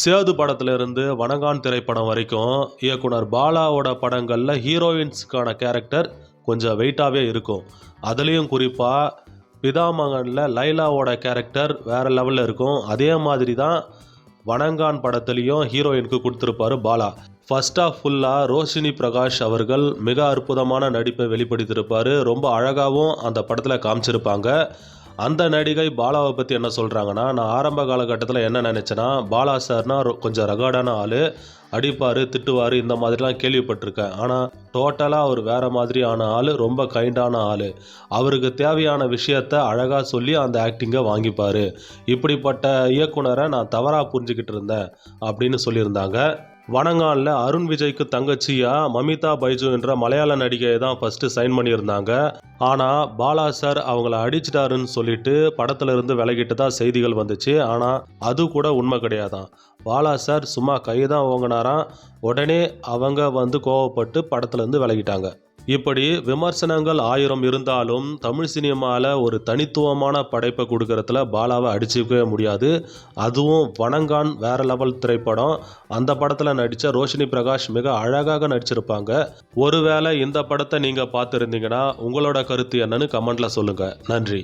சேது படத்திலிருந்து வணங்கான் திரைப்படம் வரைக்கும் இயக்குனர் பாலாவோட படங்களில் ஹீரோயின்ஸுக்கான கேரக்டர் கொஞ்சம் வெயிட்டாகவே இருக்கும். அதுலேயும் குறிப்பாக பிதாமகனில் லைலாவோட கேரக்டர் வேறு லெவலில் இருக்கும். அதே மாதிரி தான் வணங்கான் படத்துலேயும் ஹீரோயினுக்கு கொடுத்துருப்பாரு பாலா. ஃபர்ஸ்ட் ஆஃப் ஃபுல்லாக ரோஷினி பிரகாஷ் அவர்கள் மிக அற்புதமான நடிப்பை வெளிப்படுத்தியிருப்பார். ரொம்ப அழகாகவும் அந்த படத்தில் காமிச்சிருப்பாங்க. அந்த நடிகை பாலாவை பற்றி என்ன சொல்கிறாங்கன்னா நான் ஆரம்ப காலகட்டத்தில் என்ன நினச்சேன்னா பாலா சார்னா கொஞ்சம் ரெகார்டான ஆள் அடிப்பார் திட்டுவார் இந்த மாதிரிலாம் கேள்விப்பட்டிருக்கேன். ஆனால் டோட்டலாக அவர் வேறு மாதிரியான ஆள் ரொம்ப கைண்டான ஆள். அவருக்கு தேவையான விஷயத்த அழகாக சொல்லி அந்த ஆக்டிங்கை வாங்கிப்பார். இப்படிப்பட்ட இயக்குனரை நான் தவறாக புரிஞ்சுக்கிட்டு இருந்தேன் அப்படின்னு சொல்லியிருந்தாங்க. வனங்காலில் அருண் விஜய்க்கு தங்கச்சியாக மமிதா பைஜு என்ற மலையாள நடிகையை தான் ஃபஸ்ட்டு சைன் பண்ணியிருந்தாங்க. ஆனால் பாலா சார் அவங்கள அடிச்சிட்டாருன்னு சொல்லிட்டு படத்துல இருந்து விலகிட்டு தான் செய்திகள் வந்துச்சு. ஆனால் அது கூட உண்மை கிடையாதான். பாலா சார் சும்மா கை தான் ஓங்கினாராம். உடனே அவங்க வந்து கோவப்பட்டு படத்துலேருந்து விலகிட்டாங்க. இப்படி விமர்சனங்கள் ஆயிரம் இருந்தாலும் தமிழ் சினிமாவில் ஒரு தனித்துவமான படைப்பை கொடுக்கறதுல பாலாவை அடிச்சுக்கவே முடியாது. அதுவும் வணங்கான் வேற லெவல் திரைப்படம். அந்த படத்தில் நடித்த ரோஷினி பிரகாஷ் மிக அழகாக நடிச்சிருப்பாங்க. ஒருவேளை இந்த படத்தை நீங்கள் பார்த்துருந்தீங்கன்னா உங்களோட கருத்து என்னன்னு கமெண்ட்ல சொல்லுங்கள் நன்றி.